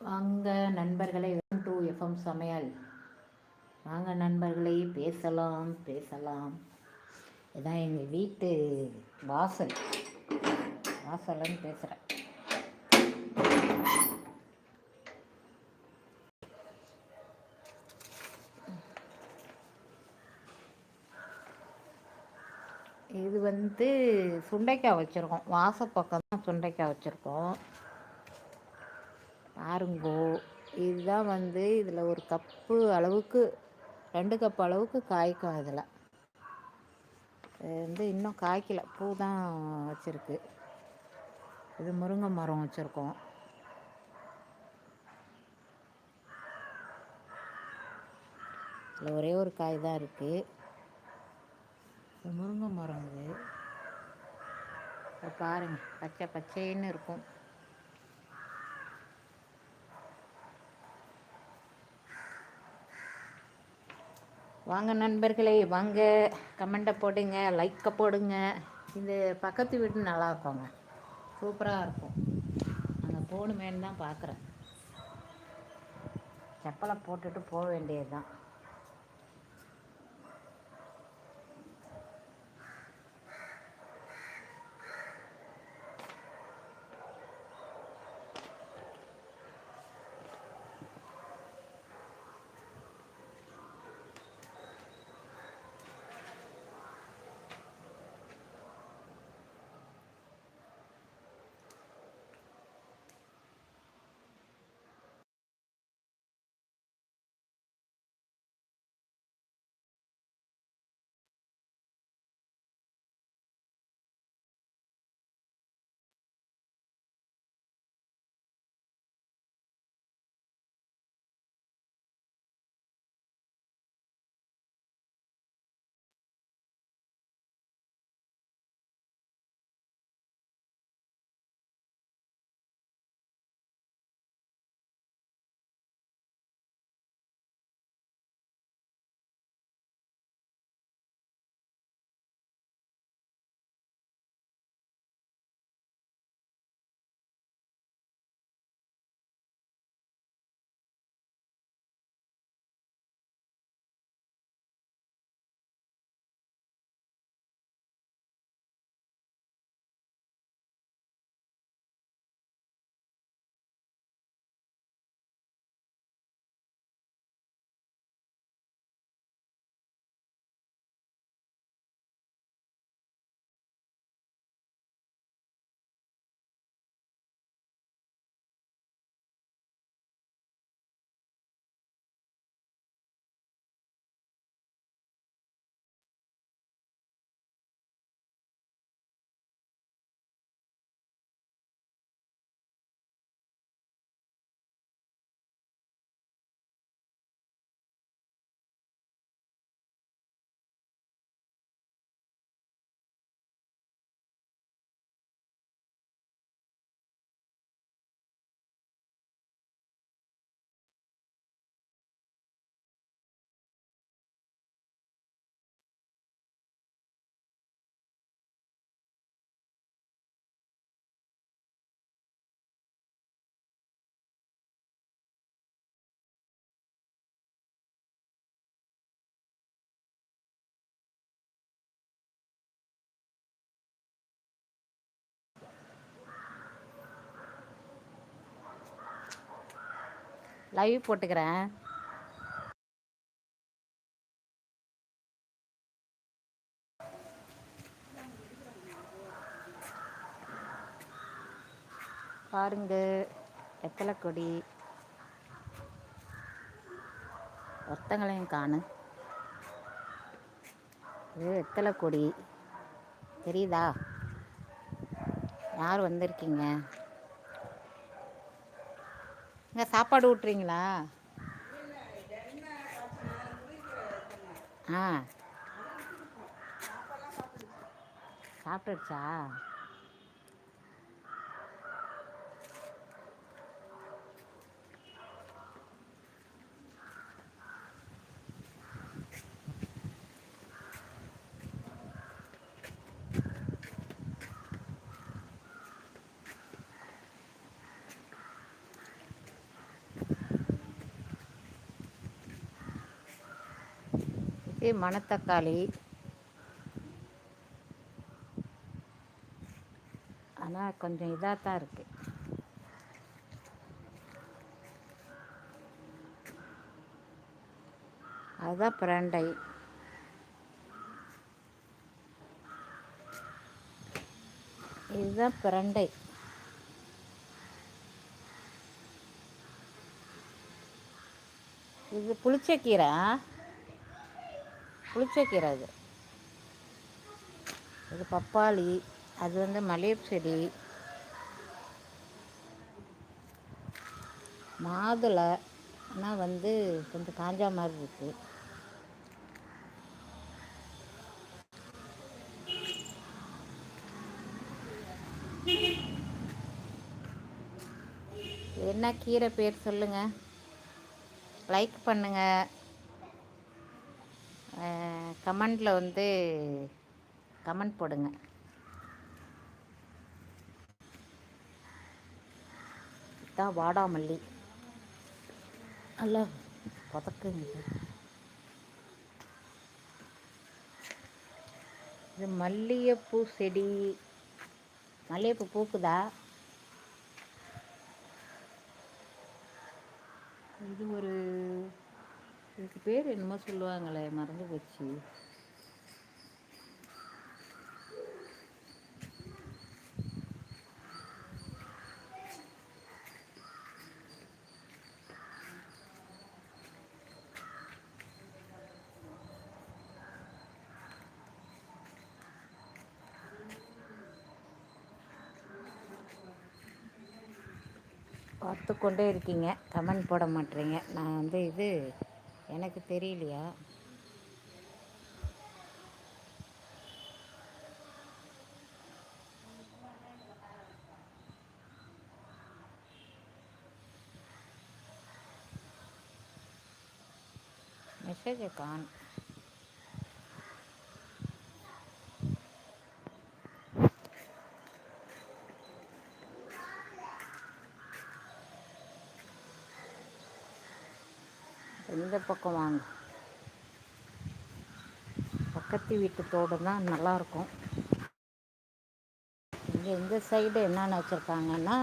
வாங்க நண்பர்களை two FM சமையல். வாங்க நண்பர்களை பேசலாம் பேசலாம். இதான் எங்கள் வீட்டு வாசல். வாசல்னு பேசுகிறேன் இது வந்து சுண்டைக்காய் வச்சுருக்கோம். வாசப்பக்கம் தான் சுண்டைக்காய் வச்சுருக்கோம். பாருங்கோ. இதுதான் வந்து இதில் ஒரு கப்பு அளவுக்கு ரெண்டு கப் அளவுக்கு காய்க்கும் இதில். இது வந்து இன்னும் காய்க்கல. பூ தான் வச்சுருக்கு. இது முருங்கை மரம் வச்சுருக்கோம். இதில் ஒரே ஒரு காய் தான் இருக்குது முருங்கை மரம் இது. பாருங்கள் பச்சை பச்சைன்னு இருக்கும். வாங்க நண்பர்களே வாங்க. கமெண்ட்டை போடுங்க லைக்கை போடுங்க. இந்த பக்கத்து வீடு நல்லா இருக்குங்க. சூப்பராக இருக்கும். அங்கே போகணுமேனு தான் பார்க்குறேன் செப்பலை போட்டுட்டு போக வேண்டியது தான் லைவ் போட்டுக்கிறேன். பாருங்க எத்தலை கொடி. ஒருத்தங்களையும் காணு. இது எத்தலை கொடி. தெரியுதா? யார் வந்திருக்கீங்க? இங்கே சாப்பாடு ஊட்டுறீங்களா? ஆ. சாப்பிட்டுடுச்சா இது மணத்தக்காளி. ஆனால் கொஞ்சம் இதாக தான் இருக்குது அதுதான் பிரண்டை. இதுதான் பிரண்டை. இது புளிச்சக்கீரை? புளிச்சக்கீரை இது இது பப்பாளி அது வந்து மலையப் செடி. மாதுளை ஆனால் வந்து கொஞ்சம் காஞ்சா மாதிரி இருக்குது என்ன கீரை பேர் சொல்லுங்கள் லைக் பண்ணுங்கள் கமெண்டில் வந்து கமெண்ட் போடுங்க. தான் வாடாமல்லி. நல்லா புதக்குங்க. இது மல்லிகைப்பூ செடி. மல்லிகைப்பூ பூக்குதா? இது ஒரு இதுக்கு பேர் என்னமோ சொல்லுவாங்களே மறந்து போச்சு. பார்த்து கொண்டே இருக்கீங்க. கமெண்ட் போட மாட்டேறீங்க நான் வந்து இது எனக்கு தெரியலையா? மெசேஜை காணும். இந்த பக்கம் வாங்க? பக்கத்து வீட்டு தோடு தான் நல்லாயிருக்கும். இங்கே இந்த சைடு என்னென்ன வச்சுருக்காங்கன்னா